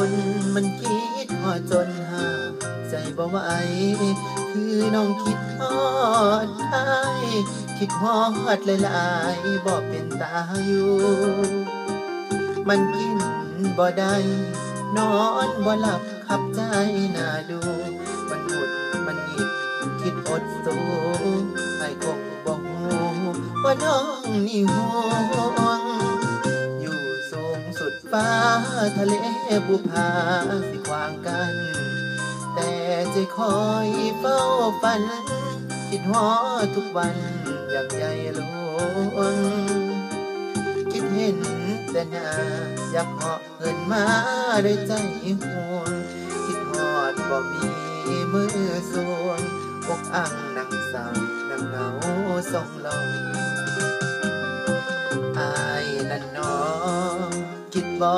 คนมันคิดพอจนหาใจบ่ไหวคือน้องคิดฮอดไอ้คิดฮอดหลายๆบ่เป็นตาอยู่ มันกินบ่ได้นอนบ่หลับขับใจน่าดู มันหดมันหยิบคิดอดสู้ไอ้คงบ่ฮู้ว่าน้องนี่หู ฟ้าทะเลภูผาสิขวางกัน แต่ใจคอยเฝ้าฝัน คิดฮอดทุกวันอยางใหญ่หลวง คิดเห็นแต่หน้าอยากเหาะเอินมาด้วยใจห่วง คิดฮอดบ่มีมือสวงอกอ่างนั่งเศร้านั่งเหงาส่องลอง บ่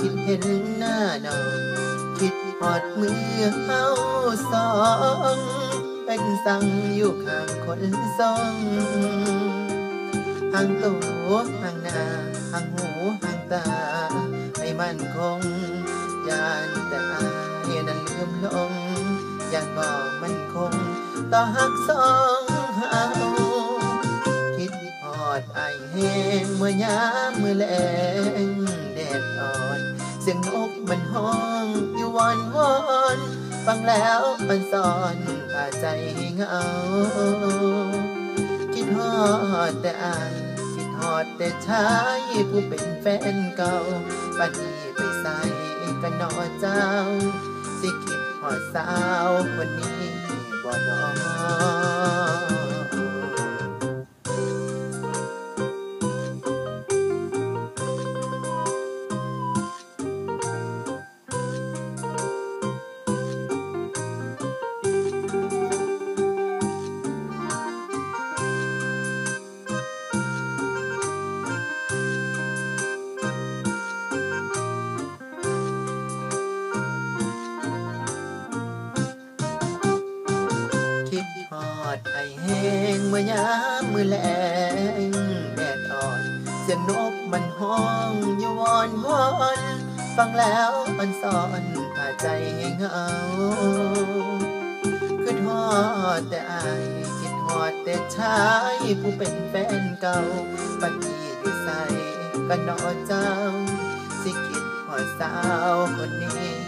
คิดเห็นหน้าน้องคิดฮอดมือเฮาสอง เป็นสั่งอยู่ข้างคนสองห่างตัวห่างหน้าห่างหูห่างตา ให้มันคงยานแต่อายนั้นลืมลงยานบอกมันคงต่อหักสองเฮาคิดฮอดไอายแห้งเมื่อยามมือแลง เสียงนกมันห้องอยู่วอนวอนฟังแล้วมันสอนพาใจเหงา คิดฮอดแต่อายคิดฮอดแต่ชายผู้เป็นแฟนเก่าปันนี้ไปใส่กันนอเจ้า สิคิดฮอดสาวคนนี้บ่นอ มื่อยามมือแลงแดดอ่อนเสียงนกมันห้องอยวอนวอนฟังแล้วมันสอนพาใจให้เหงาคิดฮอดแต่อายคิดฮอดแต่ชายผู้เป็นแฟนเก่าปันนี้ดูใส่กันนอเจ้า สิคิดฮอดสาวคนนี้